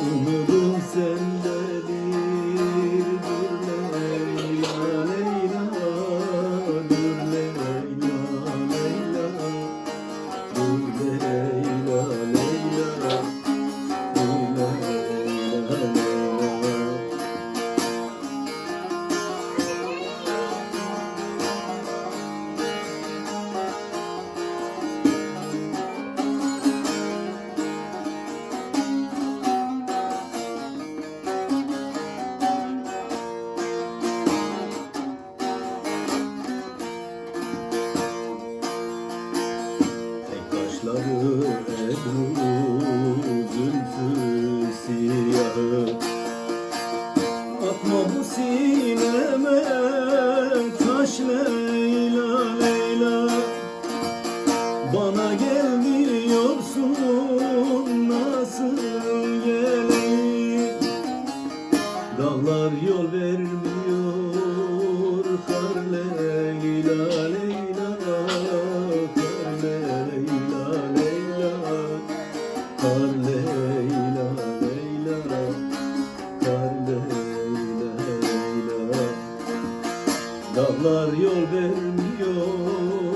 Umudum sendedir Dur Leyla Leyla Dur Leyla Leyla Dur Leyla Tek kaşları ebru zülfü siyahı. Atma bu sineme taş Leyla Leyla. Bana gel diyorsun nasıl geleyim? Dağlar yol vermiyor kar Leyla Leyla Leyla Leyla Yar Leyla Leyla. Dağlar yol vermiyor.